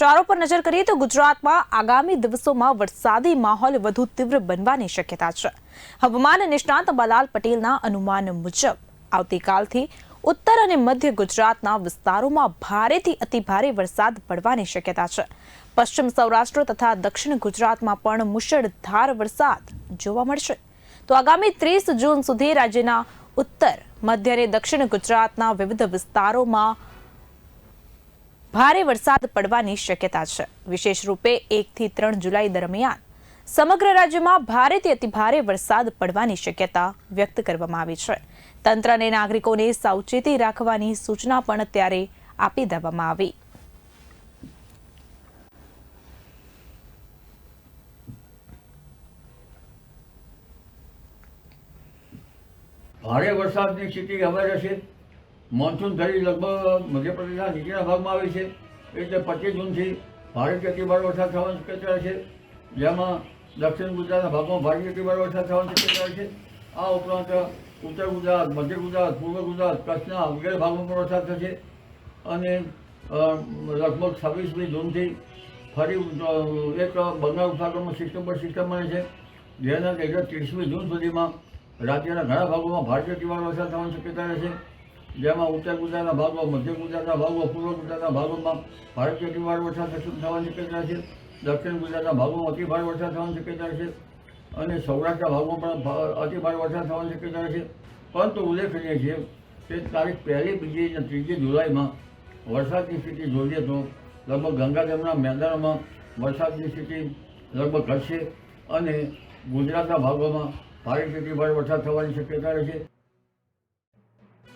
સમાચારો પર નજર કરીએ તો ગુજરાતમાં આગામી દિવસોમાં વરસાદી માહોલ વધુ તીવ્ર બનવાની શક્યતા છે. હવામાન નિષ્ણાંત અંબાલાલ પટેલના અનુમાન મુજબ, આવતીકાલથી ઉત્તર અને મધ્ય ગુજરાતના વિસ્તારોમાં ભારેથી અતિભારે વરસાદ પડવાની શક્યતા છે. પશ્ચિમ સૌરાષ્ટ્ર તથા દક્ષિણ ગુજરાતમાં પણ મુશળધાર વરસાદ જોવા મળશે. તો આગામી ત્રીસ જૂન સુધી રાજ્યના ઉત્તર, મધ્ય અને દક્ષિણ ગુજરાતના વિવિધ વિસ્તારોમાં ભારે વરસાદ પડવાની શક્યતા છે. વિશેષ રૂપે એકથી ત્રણ જુલાઈ દરમિયાન સમગ્ર રાજ્યમાં ભારેથી અતિભારે વરસાદ પડવાની શક્યતા વ્યક્ત કરવામાં આવી છે. તંત્રને નાગરિકોને સાવચેતી રાખવાની સૂચના પણ ત્યારે આપી દેવામાં આવી. ભારે વરસાદની સ્થિતિ હવે રહેશે. મોન્સૂન ધરી લગભગ મધ્યપ્રદેશના નીચેના ભાગમાં આવી છે. એટલે પચીસ જૂનથી ભારે અતિભારે વરસાદ થવાની શક્યતા છે. જેમાં દક્ષિણ ગુજરાતના ભાગમાં ભારે અતિભારે વરસાદ થવાની શક્યતા છે. આ ઉપરાંત ઉત્તર ગુજરાત, મધ્ય ગુજરાત, પૂર્વ ગુજરાત, કચ્છના વગેરે ભાગમાં પણ વરસાદ થશે. અને લગભગ છવ્વીસમી જૂનથી ફરી એક બંગાળ ઉપસાગરમાં સિસ્ટમ પર સિસ્ટમ બને છે. જેના લીધે ત્રીસમી જૂન સુધીમાં રાજ્યના ઘણા ભાગોમાં ભારે અતિભારે વરસાદ થવાની શક્યતા રહેશે જેમાં ઉત્તર ગુજરાતના ભાગો, મધ્ય ગુજરાતના ભાગો, પૂર્વ ગુજરાતના ભાગોમાં ભારે અતિભારે વરસાદ થશે- થવાની શક્યતા છે. દક્ષિણ ગુજરાતના ભાગોમાં અતિભારે વરસાદ થવાની શક્યતા છે. અને સૌરાષ્ટ્રના ભાગમાં પણ અતિ ભારે વરસાદ થવાની શક્યતા છે. પરંતુ ઉલ્લેખનીય છે કે તારીખ પહેલી, બીજી અને ત્રીજી જુલાઈમાં વરસાદની સ્થિતિ જોઈએ તો લગભગ ગંગાધરના મેદાનમાં વરસાદની સ્થિતિ લગભગ ઘટશે અને ગુજરાતના ભાગોમાં ભારે અતિભારે વરસાદ થવાની શક્યતા રહેશે.